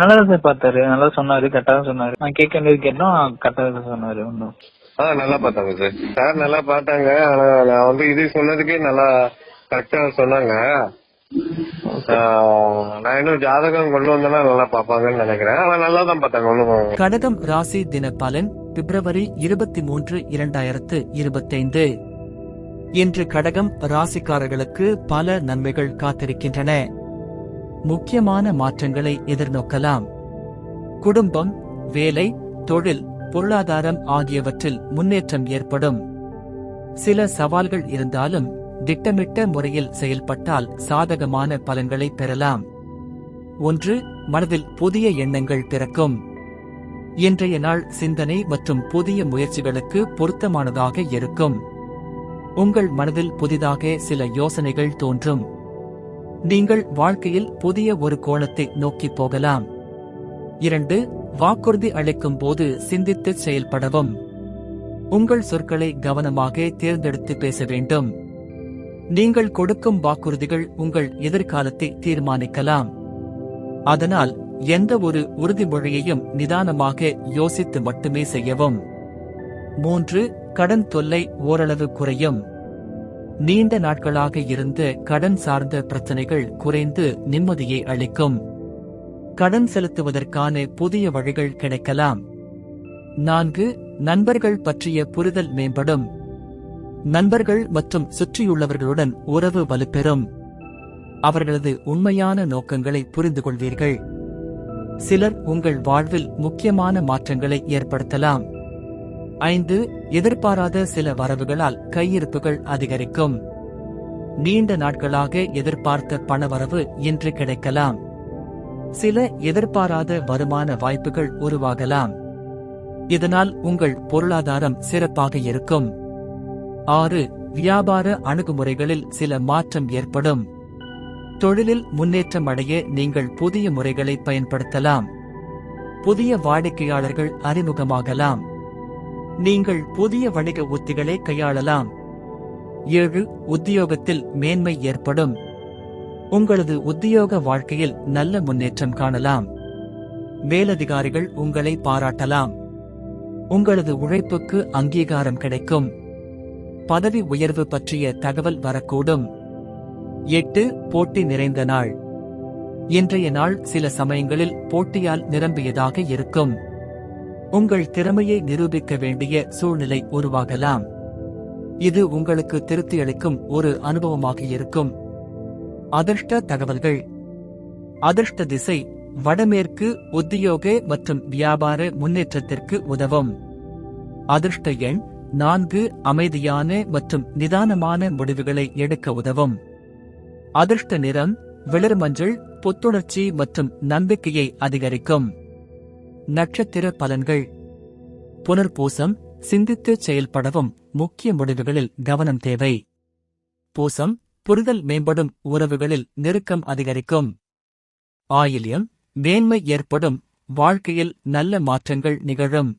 நல்லா தான் சார் பார்த்தாரு. நல்லா சொன்னாரு கரெக்டா தான் சொன்னாரு. நான் கேட்க வேண்டியது கேட்டோம் கரெக்டா தான் சொன்னாரு ஒன்றும் ஆ நல்லா பார்த்தாங்க சார். சார் நல்லா பார்த்தாங்க. ஆனா நான் வந்து இது சொன்னதுக்கே நல்லா கரெக்டா சொன்னாங்க. நான் இன்னும் ஜாதகம் கொண்டு வந்தேன்னா நல்லா பார்ப்பாங்கன்னு நினைக்கிறேன். ஆனா நல்லா தான் பார்த்தாங்க கடகம் ராசி தின பலன் பிப்ரவரி இருபத்தி மூன்று இரண்டாயிரத்து இருபத்தைந்து. இன்று கடகம் ராசிக்காரர்களுக்கு பல நன்மைகள் காத்திருக்கின்றன. முக்கியமான மாற்றங்களை எதிர்நோக்கலாம். குடும்பம் வேலை தொழில் பொருளாதாரம் ஆகியவற்றில் முன்னேற்றம் ஏற்படும். சில சவால்கள் இருந்தாலும் திட்டமிட்ட முறையில் செயல்பட்டால் சாதகமான பலன்களை பெறலாம். ஒன்று மனதில் புதிய எண்ணங்கள் பிறக்கும். இன்றைய நாள் சிந்தனை மற்றும் புதிய முயற்சிகளுக்கு பொருத்தமானதாக இருக்கும். உங்கள் மனதில் புதிதாக சில யோசனைகள் தோன்றும். நீங்கள் வாழ்க்கையில் புதிய ஒரு கோணத்தை நோக்கி போகலாம். இரண்டு வாக்குறுதி அளிக்கும் போது சிந்தித்து செயல்படவும். உங்கள் சொற்களை கவனமாக தேர்ந்தெடுத்து பேச வேண்டும். நீங்கள் கொடுக்கும் வாக்குறுதிகள் உங்கள் எதிர்காலத்தை தீர்மானிக்கலாம். அதனால் எந்த ஒரு உறுதிமொழியையும் நிதானமாக யோசித்து மட்டுமே செய்யவும். மூன்று கடன் தொல்லை ஓரளவு குறையும். நீண்ட நாட்களாக இருந்த கடன் சார்ந்த பிரச்சனைகள் குறைந்து நிம்மதியை அளிக்கும். கடன் செலுத்துவதற்கான புதிய வழிகள் கிடைக்கலாம். நான்கு நண்பர்கள் பற்றிய புரிதல் மேம்படும். நண்பர்கள் மற்றும் சுற்றியுள்ளவர்களுடன் உறவு வலுப்பெறும். அவர்களது உண்மையான நோக்கங்களை புரிந்து கொள்வீர்கள் சிலர் உங்கள் வாழ்வில் முக்கியமான மாற்றங்களை ஏற்படுத்தலாம். ஐந்து எதிர்பாராத சில வரவுகளால் கையிருப்புகள் அதிகரிக்கும். நீண்ட நாட்களாக எதிர்பார்த்த பணவரவு இன்று கிடைக்கலாம். சில எதிர்பாராத வருமான வாய்ப்புகள் உருவாகலாம். இதனால் உங்கள் பொருளாதாரம் சிறப்பாக இருக்கும். ஆறு வியாபார அணுகுமுறைகளில் சில மாற்றம் ஏற்படும். தொழிலில் முன்னேற்றம் அடைய நீங்கள் புதிய முறைகளை பயன்படுத்தலாம். புதிய வாடிக்கையாளர்கள் அறிமுகமாகலாம். நீங்கள் புதிய வணிக உத்திகளை கையாளலாம். ஏழு உத்தியோகத்தில் மேன்மை ஏற்படும். உங்களது உத்தியோக வாழ்க்கையில் நல்ல முன்னேற்றம் காணலாம். மேலதிகாரிகள் உங்களை பாராட்டலாம். உங்களது உழைப்புக்கு அங்கீகாரம் கிடைக்கும். பதவி உயர்வு பற்றிய தகவல் வரக்கூடும். எட்டு போட்டி நிறைந்த நாள். இன்றைய நாள் சில சமயங்களில் போட்டியால் நிரம்பியதாக இருக்கும். உங்கள் திறமையை நிரூபிக்க வேண்டிய சூழ்நிலை உருவாகலாம். இது உங்களுக்கு திருப்தியளிக்கும் ஒரு அனுபவமாக இருக்கும். அதிர்ஷ்ட தகவல்கள். அதிர்ஷ்ட திசை வடமேற்கு உத்தியோக மற்றும் வியாபார முன்னேற்றத்திற்கு உதவும். அதிர்ஷ்ட எண் நான்கு அமைதியான மற்றும் நிதானமான முடிவுகளை எடுக்க உதவும். அதிர்ஷ்ட நிறம் வெளிர் மஞ்சள் புத்துணர்ச்சி மற்றும் நம்பிக்கையை அதிகரிக்கும். நட்சத்திர பலன்கள். புனர்பூசம் சிந்தித்து செயல்படவும் முக்கிய முடிவுகளில் கவனம் தேவை. பூசம் புரிதல் மேம்படும் உறவுகளில் நெருக்கம் அதிகரிக்கும். ஆயில்யம் மேன்மை ஏற்படும் வாழ்க்கையில் நல்ல மாற்றங்கள் நிகழும்.